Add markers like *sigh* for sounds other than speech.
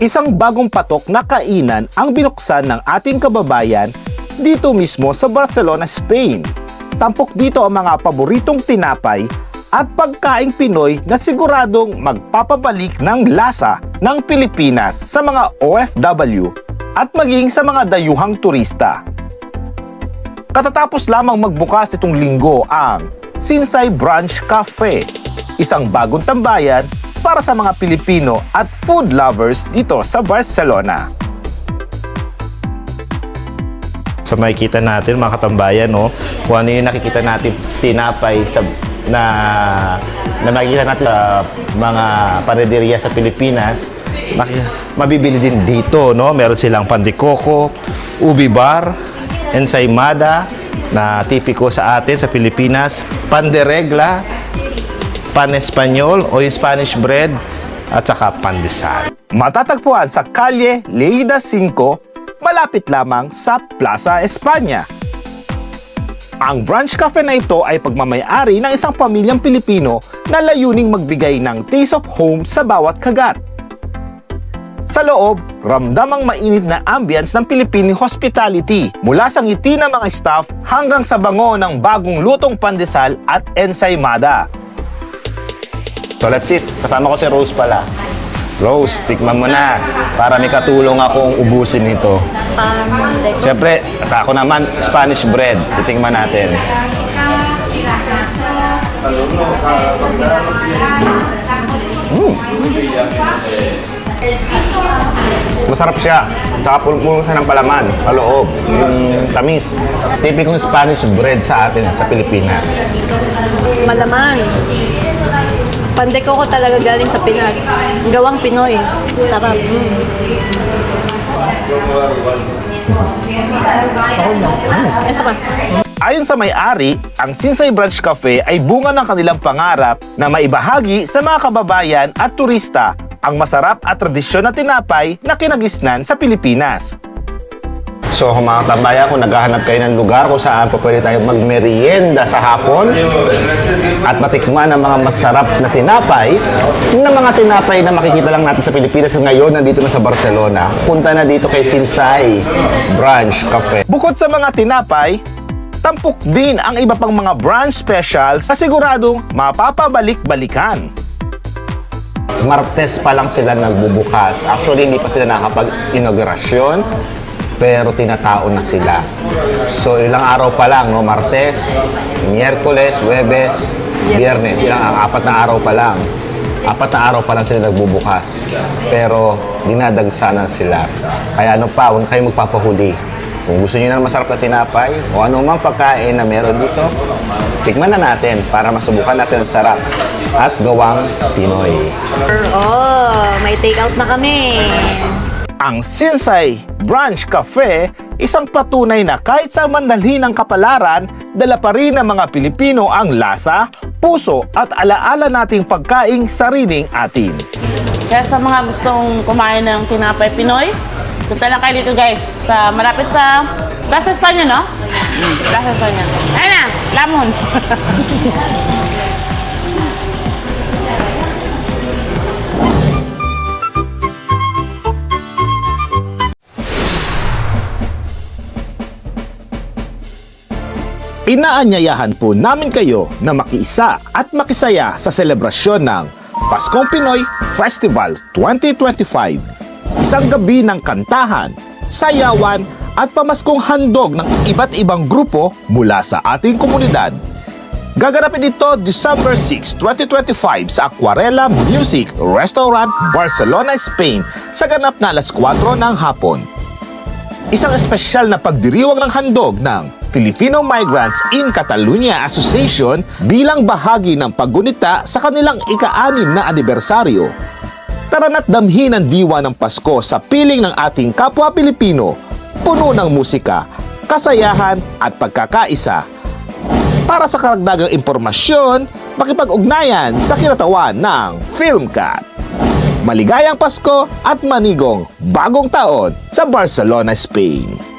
Isang bagong patok na kainan ang binuksan ng ating kababayan dito mismo sa Barcelona, Spain. Tampok dito ang mga paboritong tinapay at pagkaing Pinoy na siguradong magpapabalik ng lasa ng Pilipinas sa mga OFW at maging sa mga dayuhang turista. Katatapos lamang magbukas itong linggo ang Sinsay Brunch Cafe, isang bagong tambayan para sa mga Pilipino at food lovers dito sa Barcelona. So makikita natin mga katambayan no, kung ano yung nakikita natin tinapay sa na na makikita natin sa mga parederiya sa Pilipinas, mabibili din dito no. Meron silang pandikoko, ubi bar, ensaymada na tipiko sa atin sa Pilipinas, panderegla, pan Espanyol o Spanish bread at saka pandesal. Matatagpuan sa Calle Leida 5, malapit lamang sa Plaza España. Ang brunch cafe na ito ay pagmamayari ng isang pamilyang Pilipino na layuning magbigay ng taste of home sa bawat kagat. Sa loob, ramdam ang mainit na ambience ng Filipino hospitality mula sa ngiti ng mga staff hanggang sa bango ng bagong lutong pandesal at ensaymada. So let's eat. Kasama ko si Rose pala. Rose, tikman mo na para may katulong akong ubusin ito. Siyempre, ako naman, Spanish bread. Titingnan natin. Mm. Masarap siya. Tsaka pulong siya ng palaman, paloob, yung tamis. Tipikong Spanish bread sa atin sa Pilipinas. Malaman. Pandeko ko talaga galing sa Pinas. Gawang Pinoy. Sarap. Mm. Ayon sa may-ari, ang Sinsay Brunch Cafe ay bunga ng kanilang pangarap na maibahagi sa mga kababayan at turista ang masarap at tradisyon na tinapay na kinagisnan sa Pilipinas. So kung mga tambaya, kung naghahanap kayo ng lugar kung saan po pwede tayo magmerienda sa hapon at matikman ang mga masarap na tinapay, ng mga tinapay na makikita lang natin sa Pilipinas ngayon nandito na sa Barcelona, punta na dito kay Sinsay Brunch Cafe. Bukod sa mga tinapay, tampok din ang iba pang mga brunch specials na siguradong mapapabalik-balikan. Martes pa lang sila nagbubukas. Actually, hindi pa sila nakapag-inaugurasyon, pero tinatao na sila. So, ilang araw pa lang, no? Martes, Miyerkules, Webes, Biyernes. Ilang apat na araw pa lang. Apat na araw pa lang sila nagbubukas. Pero, dinadagsanan sila. Kaya ano pa, huwag kayo magpapahuli. Kung gusto niyo ng masarap na tinapay o ano mang pagkain na meron dito, tikman na natin para masubukan natin ang sarap at gawang Pinoy. Oh, may take out na kami. Ang Sinsay Brunch Cafe, isang patunay na kahit sa mandalhin ng kapalaran, dala pa rin ng mga Pilipino ang lasa, puso at alaala nating pagkaing sariling atin. Kaya sa mga gustong kumain ng tinapay Pinoy, punta lang kayo dito guys. Sa, malapit sa Plaza España, no? Plaza España. Ayun na, lamon. *laughs* Inaanyayahan po namin kayo na makiisa at makisaya sa selebrasyon ng Paskong Pinoy Festival 2025. Isang gabi ng kantahan, sayawan at pamaskong handog ng iba't ibang grupo mula sa ating komunidad. Gaganapin ito December 6, 2025 sa Aquarela Music Restaurant, Barcelona, Spain sa ganap na alas 4 ng hapon isang espesyal na pagdiriwang ng handog ng Filipino Migrants in Catalonia Association bilang bahagi ng paggunita sa kanilang ika-anim na anibersaryo. Tara na't damhin ang diwa ng Pasko sa piling ng ating kapwa Pilipino, puno ng musika, kasayahan at pagkakaisa. Para sa karagdagang impormasyon, makipag-ugnayan sa kinatawan ng Filmcat. Maligayang Pasko at manigong bagong taon sa Barcelona, Spain.